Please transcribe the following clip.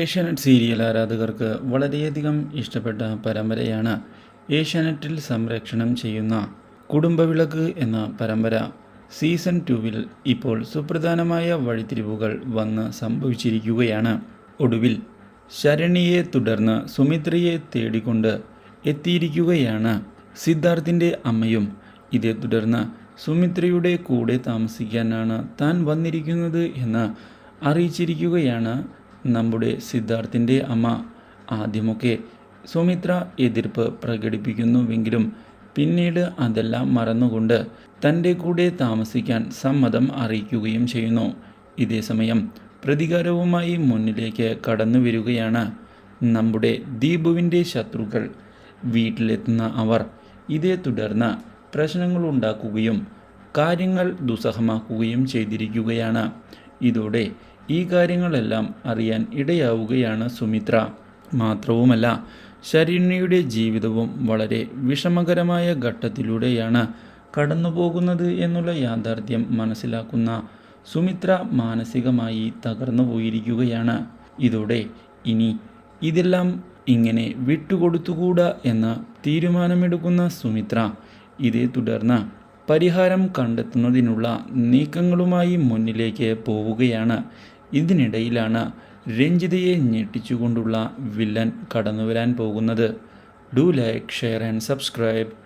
Asianet serial ആരാധകർക്ക് വളരെയധികം ഇഷ്ടപ്പെട്ട പരമ്പരയാണ് ഏഷ്യാനെറ്റിൽ സംരക്ഷണം ചെയ്യുന്ന കുടുംബവിളക്ക് എന്ന പരമ്പര. സീസൺ ടുവിൽ ഇപ്പോൾ സുപ്രധാനമായ വഴിത്തിരിവുകൾ വന്ന് സംഭവിച്ചിരിക്കുകയാണ്. ഒടുവിൽ ശരണിയെ തുടർന്ന് സുമിത്രയെ തേടിക്കൊണ്ട് എത്തിയിരിക്കുകയാണ് സിദ്ധാർത്ഥിന്റെ അമ്മയും. ഇതേ തുടർന്ന് സുമിത്രയുടെ കൂടെ താമസിക്കാനാണ് താൻ വന്നിരിക്കുന്നത് എന്ന് അറിയിച്ചിരിക്കുകയാണ് നമ്മുടെ സിദ്ധാർത്ഥിന്റെ അമ്മ ആദ്യമൊക്കെ സുമിത്ര എതിർപ്പ് പ്രകടിപ്പിക്കുന്നുവെങ്കിലും പിന്നീട് അതെല്ലാം മറന്നുകൊണ്ട് തന്റെ കൂടെ താമസിക്കാൻ സമ്മതം അറിയിക്കുകയും ചെയ്യുന്നു. ഇതേസമയം പ്രതികാരവുമായി മുന്നിലേക്ക് കടന്നു വരികയാണ് നമ്മുടെ ദീപുവിന്റെ ശത്രുക്കൾ. വീട്ടിലെത്തുന്ന അവർ ഇതേ തുടർന്ന് പ്രശ്നങ്ങളുണ്ടാക്കുകയും കാര്യങ്ങൾ ദുസ്സഹമാക്കുകയും ചെയ്തിരിക്കുകയാണ്. ഇതോടെ ഈ കാര്യങ്ങളെല്ലാം അറിയാൻ ഇടയാവുകയാണ് സുമിത്ര. മാത്രവുമല്ല ശരണ്യയുടെ ജീവിതവും വളരെ വിഷമകരമായ ഘട്ടത്തിലൂടെയാണ് കടന്നുപോകുന്നത് എന്നുള്ള യാഥാർത്ഥ്യം മനസ്സിലാക്കുന്ന സുമിത്ര മാനസികമായി തകർന്നു പോയിരിക്കുകയാണ് ഇതോടെ ഇനി ഇതെല്ലാം ഇങ്ങനെ വിട്ടുകൊടുത്തുകൂടാ എന്ന തീരുമാനമെടുക്കുന്ന സുമിത്ര ഇതേ തുടർന്ന് പരിഹാരം കണ്ടെത്തുന്നതിനുള്ള നീക്കങ്ങളുമായി മുന്നിലേക്ക് പോവുകയാണ്. ഇതിനിടയിലാണ് രഞ്ജിതയെ ഞെട്ടിച്ചുകൊണ്ടുള്ള വില്ലൻ കടന്നുവരാൻ പോകുന്നത്. Do like share and subscribe